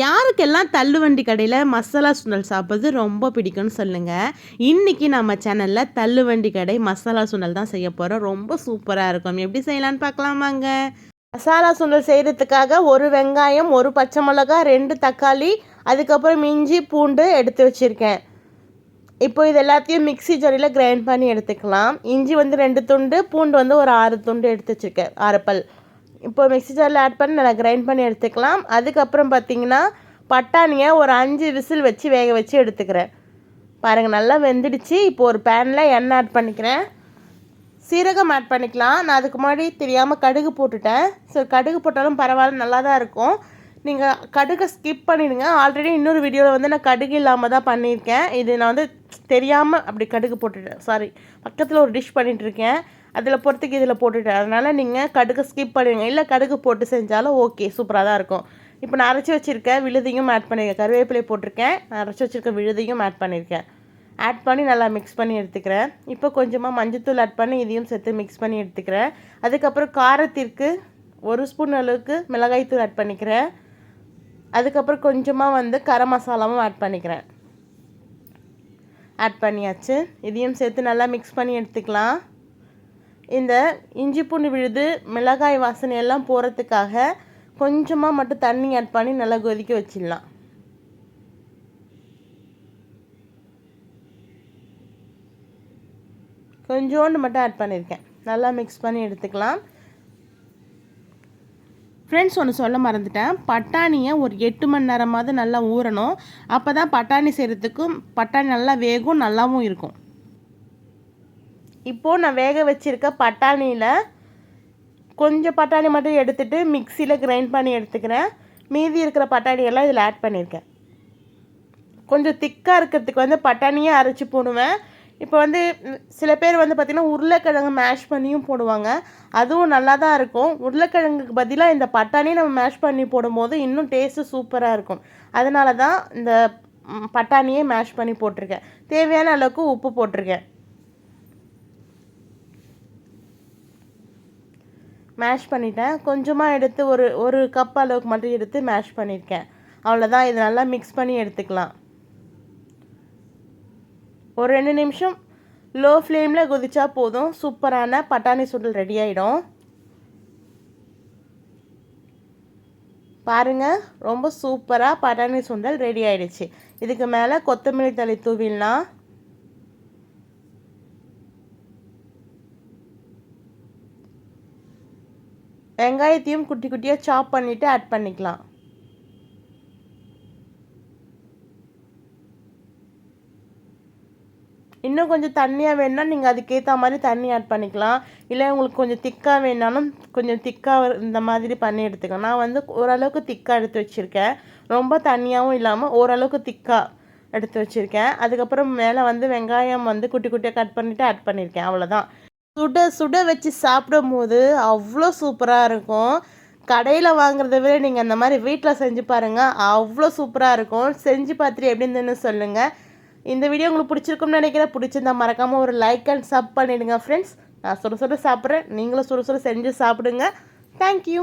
யாருக்கெல்லாம் தள்ளுவண்டி கடையில் மசாலா சுண்டல் சாப்பிட்றது ரொம்ப பிடிக்கும்னு சொல்லுங்கள் இன்றைக்கி நம்ம சேனலில் தள்ளுவண்டி கடை மசாலா சுண்டல் தான் செய்ய போகிறோம் ரொம்ப சூப்பராக இருக்கும். எப்படி செய்யலான்னு பார்க்கலாமாங்க மசாலா சுண்டல் செய்கிறதுக்காக ஒரு வெங்காயம் ஒரு பச்சை மிளகா ரெண்டு தக்காளி அதுக்கப்புறம் இஞ்சி பூண்டு எடுத்து வச்சுருக்கேன். இப்போ இது எல்லாத்தையும் மிக்ஸி ஜரியில் கிரைண்ட் பண்ணி எடுத்துக்கலாம். இஞ்சி வந்து ரெண்டு துண்டு பூண்டு வந்து ஒரு ஆறு துண்டு எடுத்து வச்சுருக்கேன். ஆறு பல் இப்போ மிக்சி ஜாரில் ஆட் பண்ணி நல்லா கிரைண்ட் பண்ணி எடுத்துக்கலாம். அதுக்கப்புறம் பார்த்தீங்கன்னா பட்டாணியை ஒரு அஞ்சு விசில் வச்சு வேக வச்சு எடுத்துக்கிறேன். பாருங்கள் நல்லா வெந்துடுச்சு. இப்போ ஒரு பேனில் எண்ணெய் ஆட் பண்ணிக்கிறேன். சீரகம் ஆட் பண்ணிக்கலாம். நான் அதுக்கு முன்னாடி தெரியாமல் கடுகு போட்டுட்டேன். ஸோ கடுகு போட்டாலும் பரவாயில்ல நல்லா தான் இருக்கும். நீங்கள் கடுகை ஸ்கிப் பண்ணிடுங்க. ஆல்ரெடி இன்னொரு வீடியோவில் வந்து நான் கடுகு இல்லாமல் தான் பண்ணியிருக்கேன். இது நான் வந்து தெரியாமல் அப்படி கடுகு போட்டுட்டேன். சாரி பக்கத்தில் ஒரு டிஷ் பண்ணிகிட்ருக்கேன் அதில் பொறுத்துக்கு இதில் போட்டுட்டேன் அதனால் நீங்கள் கடுகு ஸ்கிப் பண்ணுவீங்க இல்லை கடுகு போட்டு செஞ்சாலும் ஓகே சூப்பராக தான் இருக்கும். இப்போ நான் அரைச்சி வச்சுருக்கேன் விழுதையும் ஆட் பண்ணியிருக்கேன் கருவேப்பிலை போட்டிருக்கேன். நான் அரைச்சி வச்சுருக்க விழுதையும் ஆட் பண்ணியிருக்கேன் ஆட் பண்ணி நல்லா மிக்ஸ் பண்ணி எடுத்துக்கிறேன். இப்போ கொஞ்சமாக மஞ்சத்தூள் ஆட் பண்ணி இதையும் சேர்த்து மிக்ஸ் பண்ணி எடுத்துக்கிறேன். அதுக்கப்புறம் காரத்திற்கு ஒரு ஸ்பூன் அளவுக்கு மிளகாய்த்தூள் ஆட் பண்ணிக்கிறேன். அதுக்கப்புறம் கொஞ்சமாக வந்து கரம் மசாலாவும் ஆட் பண்ணிக்கிறேன். ஆட் பண்ணியாச்சு. இதையும் சேர்த்து நல்லா மிக்ஸ் பண்ணி எடுத்துக்கலாம். இந்த இஞ்சி பூண்டு விழுது மிளகாய் வாசனை எல்லாம் போகிறதுக்காக கொஞ்சமாக மட்டும் தண்ணி ஆட் பண்ணி நல்லா கொதிக்க வச்சிடலாம். கொஞ்சோண்டு மட்டும் ஆட் பண்ணியிருக்கேன் நல்லா மிக்ஸ் பண்ணி எடுத்துக்கலாம். ஃப்ரெண்ட்ஸ் ஒன்று சொல்ல மறந்துட்டேன். பட்டாணியை ஒரு எட்டு மணி நேரமாவது நல்லா ஊறணும். அப்போ தான் பட்டாணி செய்கிறதுக்கும் பட்டாணி நல்லா வேகும் நல்லாவும் இருக்கும். இப்போது நான் வேக வச்சுருக்க பட்டாணியில் கொஞ்சம் பட்டாணி மட்டும் எடுத்துகிட்டு மிக்சியில் கிரைண்ட் பண்ணி எடுத்துக்கிறேன். மீதி இருக்கிற பட்டாணியெல்லாம் இதில் ஆட் பண்ணியிருக்கேன் கொஞ்சம் திக்காக இருக்கிறதுக்கு வந்து பட்டாணியே அரைச்சி போடுவேன். இப்போ வந்து சில பேர் வந்து பார்த்திங்கன்னா உருளைக்கிழங்கு மேஷ் பண்ணியும் போடுவாங்க. அதுவும் நல்லா தான் இருக்கும். உருளைக்கிழங்குக்கு பதிலாக இந்த பட்டாணி நம்ம மேஷ் பண்ணி போடும்போது இன்னும் டேஸ்ட்டு சூப்பராக இருக்கும். அதனால தான் இந்த பட்டாணியே மேஷ் பண்ணி போட்டிருக்கேன். தேவையான அளவுக்கு உப்பு போட்டிருக்கேன். மேஷ் பண்ணிட்டேன். கொஞ்சமாக எடுத்து ஒரு ஒரு கப் அளவுக்கு மட்டும் எடுத்து மேஷ் பண்ணியிருக்கேன் அவ்வளோதான் இது நல்லா மிக்ஸ் பண்ணி எடுத்துக்கலாம். ஒரு ரெண்டு நிமிஷம் லோ ஃப்ளேமில் கொதிச்சா போதும். சூப்பரான பட்டாணி சுடல் ரெடி ஆகிடும் பாருங்கள் ரொம்ப சூப்பராக பட்டாணி சுண்டல் ரெடி ஆகிடுச்சு இதுக்கு மேலே கொத்தமல்லி தழை தூவிடலாம். வெங்காயத்தையும் குட்டி குட்டியாக சாப் பண்ணிவிட்டு ஆட் பண்ணிக்கலாம். இன்னும் கொஞ்சம் தண்ணியாக வேணுன்னா நீங்கள் அதுக்கேற்ற மாதிரி தண்ணி ஆட் பண்ணிக்கலாம். இல்லை உங்களுக்கு கொஞ்சம் திக்காக வேணாலும் கொஞ்சம் திக்காக இந்த மாதிரி பண்ணி எடுத்துக்கலாம் நான் வந்து ஓரளவுக்கு திக்காக எடுத்து வச்சுருக்கேன். ரொம்ப தண்ணியாகவும் இல்லாமல் ஓரளவுக்கு திக்காக எடுத்து வச்சுருக்கேன். அதுக்கப்புறம் மேலே வந்து வெங்காயம் வந்து குட்டி குட்டியாக கட் பண்ணிவிட்டு ஆட் பண்ணியிருக்கேன் அவ்வளோதான் சுட சுட வச்சு சாப்பிடும் போது அவ்வளோ சூப்பராக இருக்கும். கடையில் வாங்குறத விட நீங்கள் அந்த மாதிரி வீட்டில் செஞ்சு பாருங்கள் அவ்வளோ சூப்பராக இருக்கும். செஞ்சு பார்த்துட்டு எப்படி இருந்துன்னு சொல்லுங்கள் இந்த வீடியோ உங்களுக்கு பிடிச்சிருக்கும்னு நினைக்கிறேன். பிடிச்சிருந்தா மறக்காமல் ஒரு லைக் அண்ட் சப் பண்ணிவிடுங்க ஃப்ரெண்ட்ஸ் நான் சுட சுட சாப்பிட்றேன். நீங்களும் சுட சுட செஞ்சு சாப்பிடுங்க. தேங்க்யூ